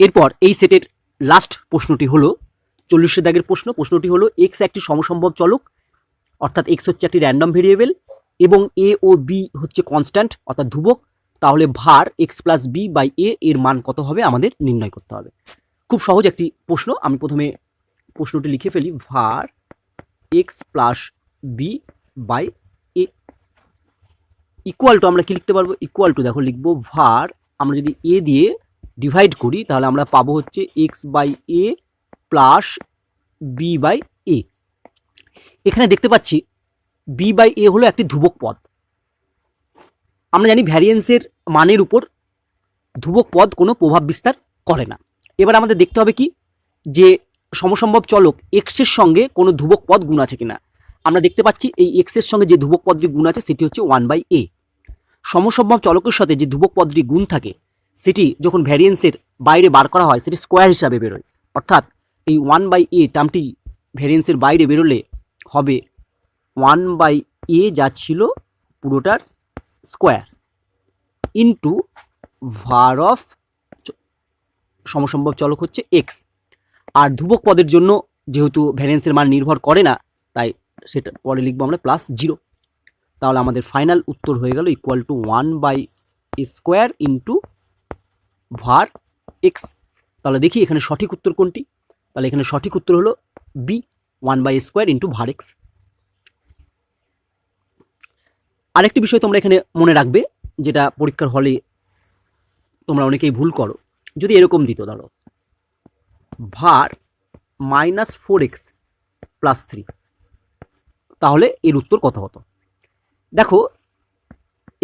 এরপর এই সেটের লাস্ট প্রশ্নটি হলো, চল্লিশের দাগের প্রশ্ন, প্রশ্নটি হলো এক্স একটি সমসম্ভব চলক, অর্থাৎ এক্স হচ্ছে একটি র্যান্ডম ভেরিয়েবল এবং এ ও বি হচ্ছে কনস্ট্যান্ট অর্থাৎ ধ্রুবক, তাহলে var X plus B by A এর মান কত হবে? আমাদের নির্ণয় করতে হবে। খুব সহজ একটি প্রশ্ন, আমি প্রথমে প্রশ্নটি লিখে ফেলি var X plus B by A equal to আমরা কি লিখতে পারব? ইকুয়াল টু দেখো লিখব ভার আমরা যদি এ দিয়ে ডিভাইড করি, তাহলে আমরা পাবো হচ্ছে X by A plus B by A এখানে দেখতে পাচ্ছি বি বাই এ হলো একটি ধ্রুবক পদ। আমরা জানি ভ্যারিয়েন্সের মানের উপর ধ্রুবক পদ কোনো প্রভাব বিস্তার করে না। এবার আমাদের দেখতে হবে কি? যে সমসম্ভব চলক এক্সের সঙ্গে কোনো ধ্রুবক পদ গুণ আছে কিনা। আমরা দেখতে পাচ্ছি এই এক্সের সঙ্গে যে ধ্রুবক পদটি গুণ আছে, সেটি হচ্ছে ওয়ান বাই এ সমসম্ভব চলকের সাথে যে ধ্রুবক পদটি গুণ থাকে সেটি যখন ভ্যারিয়েন্সের বাইরে বার করা হয়, সেটি স্কোয়ার হিসাবে বেরোয়। অর্থাৎ এই ওয়ান বাই এ টার্মটি ভ্যারিয়েন্সের বাইরে বেরোলে হবে ওয়ান বাই এ যা ছিল পুরোটার স্কোয়ার ইন্টু ভার অফ সমসম্ভব চলক হচ্ছে এক্স আর ধ্রুবক পদের জন্য যেহেতু ভ্যারিয়েন্সের মান নির্ভর করে না, তাই সেটা পরে লিখব আমরা প্লাস জিরো তাহলে আমাদের ফাইনাল উত্তর হয়ে গেল equal to one by square into var X তাহলে দেখি এখানে সঠিক উত্তর কোনটি? তাহলে এখানে সঠিক উত্তর হলো B one by square into var X আরেকটি বিষয় তোমরা এখানে মনে রাখবে, যেটা পরীক্ষার হলে তোমরা অনেকেই ভুল করো। যদি এরকম দিত ধরো var minus four X plus three তাহলে এর উত্তর কত হতো? দেখো,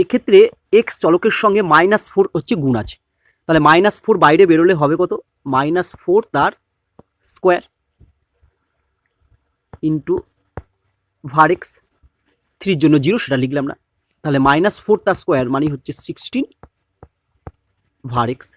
এক্ষেত্রে এক্স চলকের সঙ্গে মাইনাস ফোর হচ্ছে গুণ আছে। তাহলে মাইনাস ফোর বাইরে বেরোলে হবে কত? মাইনাস ফোর তার স্কোয়ার ইন্টু ভার এক্স থ্রির জন্য জিরো সেটা লিখলাম না। তাহলে মাইনাস ফোর তার স্কোয়ার মানে হচ্ছে সিক্সটিন ভার এক্স